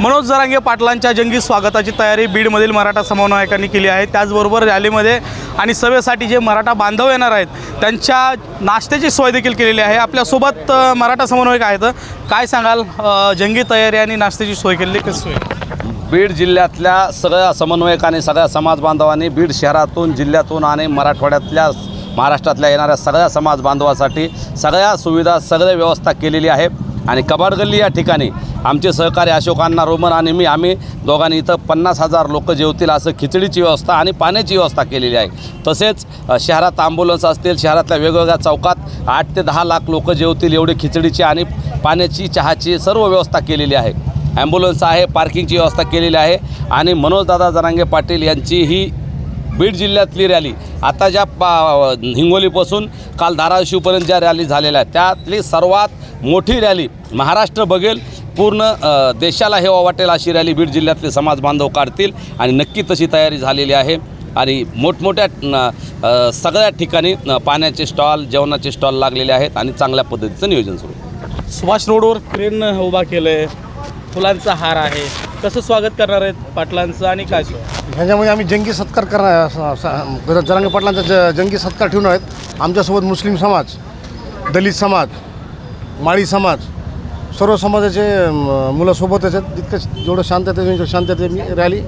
मनोज जरांगे पाटलांच्या जंगी स्वागताची तयारी बीडमधील मराठा समन्वयकांनी केली आहे. त्याचबरोबर रॅलीमध्ये आणि सभेसाठी जे मराठा बांधव येणार आहेत त्यांच्या नाश्त्याची सोय देखील केलेली आहे. आपल्यासोबत मराठा समन्वयक आहेत. काय सांगाल? जंगी तयारी आणि नाश्त्याची सोय केलेली कशी सोय? बीड जिल्ह्यातल्या सगळ्या समन्वयकांनी सगळ्या समाज बांधवांनी बीड शहरातून जिल्ह्यातून आणि मराठवाड्यातल्या महाराष्ट्रातल्या येणाऱ्या सगळ्या समाज बांधवासाठी सगळ्या सुविधा सगळ्या व्यवस्था केलेली आहे. आणि कबाडगल्ली या ठिकाणी आमचे सहकारी अशोकांना रोमन आणि मी आम्ही दोघांनी इथं पन्नास हजार लोक जेवतील असं खिचडीची व्यवस्था आणि पाण्याची व्यवस्था केलेली आहे. तसेच शहरात ॲम्ब्युलन्स असतील शहरातल्या वेगवेगळ्या चौकात आठ ते दहा लाख लोक जेवतील एवढी खिचडीची आणि पाण्याची चहाची सर्व व्यवस्था केलेली आहे. ॲम्ब्युलन्स आहे पार्किंगची व्यवस्था केलेली आहे आणि मनोजदादा जरांगे पाटील यांची ही बीड जिल्ह्यातली रॅली आता ज्या पा हिंगोलीपासून काल धाराशिवपर्यंत ज्या रॅली झालेल्या आहेत त्यातली सर्वात मोठी रॅली. महाराष्ट्र बघेल पूर्ण देशाला हे वाटेल अशी रॅली बीड जिल्ह्यातले समाज बांधव काढतील आणि नक्की तशी तयारी झालेली आहे. आणि मोठमोठ्या सगळ्या ठिकाणी पाण्याचे स्टॉल जेवणाचे स्टॉल लागलेले आहेत आणि चांगल्या पद्धतीचं नियोजन सुरू सुभाष रोडवर क्रेन उभा केलं आहे फुलांचा हार आहे. कसं स्वागत करणार आहेत पाटलांचं आणि काय ह्याच्यामध्ये आम्ही जंगी सत्कार करणार जरांगे पाटलांचा ज जंगी सत्कार ठेवून आहेत. आमच्यासोबत मुस्लिम समाज दलित समाज माळी समाज सर्व समाजाचे मुलं सोबतच आहेत जितकं जेवढं शांतते शांतते मी रॅली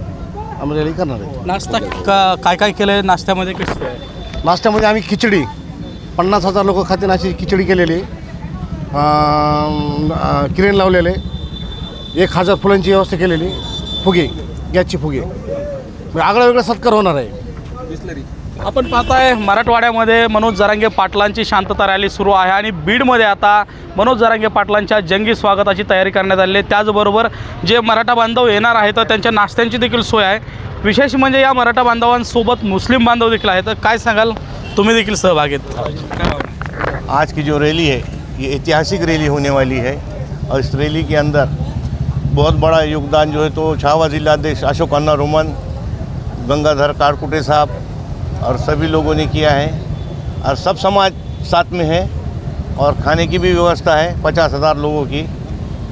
आम्ही रॅली करणार आहे. नाश्ता का काय काय केलं आहे नाश्त्यामध्ये आहे? नाश्त्यामध्ये आम्ही खिचडी. पन्नास हजार लोक खातील अशी खिचडी केलेली अं, अं, किरेन लावलेले एक हजार फुलांची व्यवस्था केलेली फुगे गॅसची फुगे. म्हणजे आगळा वेगळा सत्कार होणार आहे. आपण पाहताय मराठवाड्यामध्ये मनोज जरांगे पाटलांची शांतता रॅली सुरू आहे आणि बीडमध्ये आता मनोज जरांगे पाटलांच्या जंगी स्वागताची तयारी करण्यात आली आहे. त्याचबरोबर जे मराठा बांधव येणार आहेत तर त्यांच्या नाश्त्यांची देखील सोय आहे. विशेष म्हणजे या मराठा बांधवांसोबत मुस्लिम बांधव देखील आहेत. तर काय सांगाल? तुम्ही देखील सहभागी आहेत आज की जो रैली है ये ऐतिहासिक रैली होने वाली है और इस रैली के अंदर बहुत बड़ा योगदान जो है तो छावा जिलाध्यक्ष अशोक अन्ना रोमन गंगाधर कारकुटे साहब और सभी लोगों ने किया है और सब समाज साथ में है और खाने की भी व्यवस्था है पचास हज़ार लोगों की।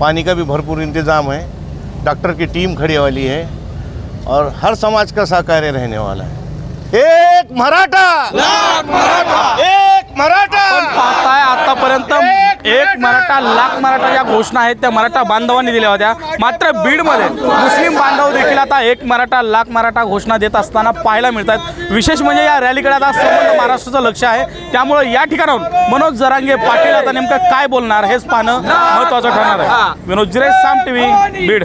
पानी का भी भरपूर इंतज़ाम है। डॉक्टर की टीम खड़ी वाली है और हर समाज का सहकार्य रहने वाला है। एक मराठा! मराठा! एक मराठा! आतापर्यंत। एक मराठा लाख मराठा ज्या घोषणा आहेत. त्या मराठा बांधवांनी दिल्या होत्या. मात्र बीडमध्ये मुस्लिम बांधव देखील आता एक मराठा लाख मराठा घोषणा देत असताना पाहायला मिळतात. विशेष म्हणजे या रॅलीकडे आता संपूर्ण महाराष्ट्राचं लक्ष आहे. त्यामुळे या ठिकाणाहून मनोज जरांगे पाटील आता नेमकं काय बोलणार? हेच पाहणं महत्त्वाचं ठरणार आहे. विनोद जिरे साम टीव्ही बीड.